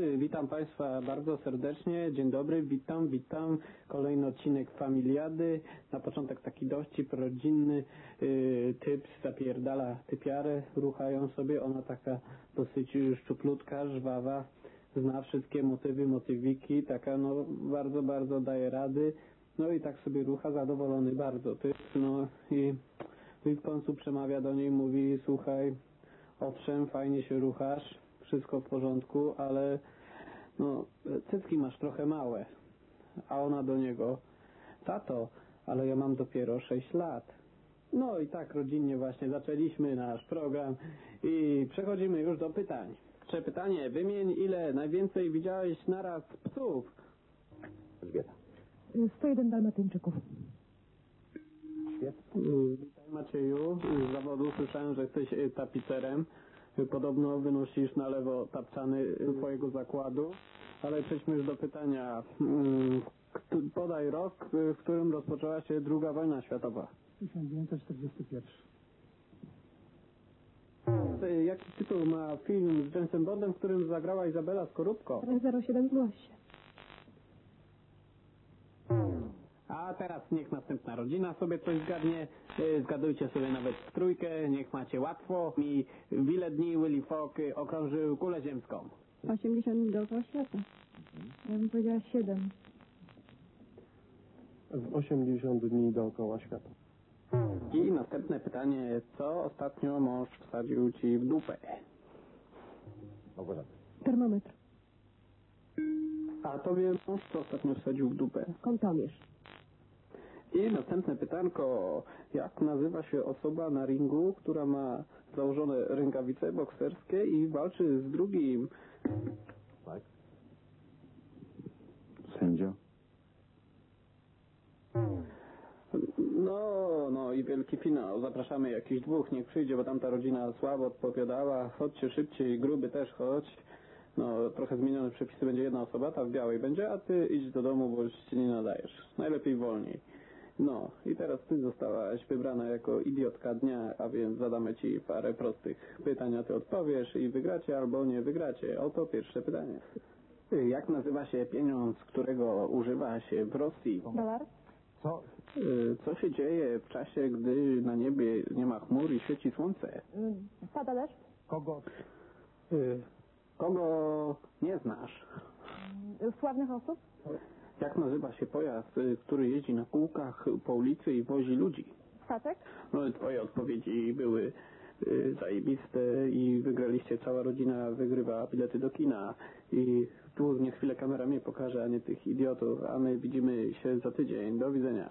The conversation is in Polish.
Witam Państwa bardzo serdecznie. Dzień dobry, witam, witam. Kolejny odcinek Familiady. Na początek taki dowcip rodzinny. Yy, typ zapierdala typiarę, ruchają sobie. Ona taka dosyć szczuplutka, żwawa. Zna wszystkie motywy, motywiki. Taka no bardzo, bardzo daje rady. No i tak sobie rucha, zadowolony bardzo typ. No i, i w końcu przemawia do niej, mówi słuchaj, owszem, fajnie się ruchasz, wszystko w porządku, ale no, cycki masz trochę małe. A ona do niego, tato, ale ja mam dopiero 6 lat. No i tak rodzinnie właśnie zaczęliśmy nasz program i przechodzimy już do pytań. Pierwsze pytanie, wymień ile najwięcej widziałeś naraz psów? Elżbieta. 101 dalmatyńczyków. Świetnie. Witaj Macieju, z zawodu słyszałem, że jesteś y, tapicerem. Podobno wynosisz na lewo tapczany y, twojego zakładu. Ale przejdźmy już do pytania. Mm, Podaj rok, y, w którym rozpoczęła się druga wojna światowa. 1941. Y, Jaki tytuł ma film z Jamesem Bondem, w którym zagrała Izabela Skorupko? 07 zgłoś się. A teraz niech następna rodzina sobie coś zgadnie. Y, Zgadujcie sobie nawet w trójkę, niech macie łatwo. Mi w ile dni Willy Fogg y, okrążył kulę ziemską? 80 dni dookoła świata. Ja bym powiedziała 7. W 80 dni dookoła świata. I następne pytanie, co ostatnio mąż wsadził ci w dupę? Małgorzata. Termometr. A tobie mąż co ostatnio wsadził w dupę? Kątomierz. I następne pytanko, jak nazywa się osoba na ringu, która ma założone rękawice bokserskie i walczy z drugim? Tak. Sędzia. No, no i wielki finał. Zapraszamy jakichś dwóch, niech przyjdzie, bo tamta rodzina słabo odpowiadała. Chodźcie szybciej, gruby też chodź. No, trochę zmienione przepisy, będzie jedna osoba, ta w białej będzie, a ty idź do domu, bo już się nie nadajesz. Najlepiej wolniej. No, i teraz ty zostałaś wybrana jako idiotka dnia, a więc zadamy ci parę prostych pytań, a ty odpowiesz i wygracie albo nie wygracie. Oto pierwsze pytanie. Jak nazywa się pieniądz, którego używa się w Rosji? Dolar? Co? Y, Co się dzieje w czasie, gdy na niebie nie ma chmur i świeci słońce? Spada deszcz? Kogo? Y, Kogo nie znasz? Sławnych osób? Jak nazywa się pojazd, y, który jeździ na kółkach po ulicy i wozi ludzi? Statek? No i twoje odpowiedzi były y, zajebiste i wygraliście, cała rodzina wygrywa bilety do kina i tu niech chwilę kamera mnie pokaże, a nie tych idiotów, a my widzimy się za tydzień. Do widzenia.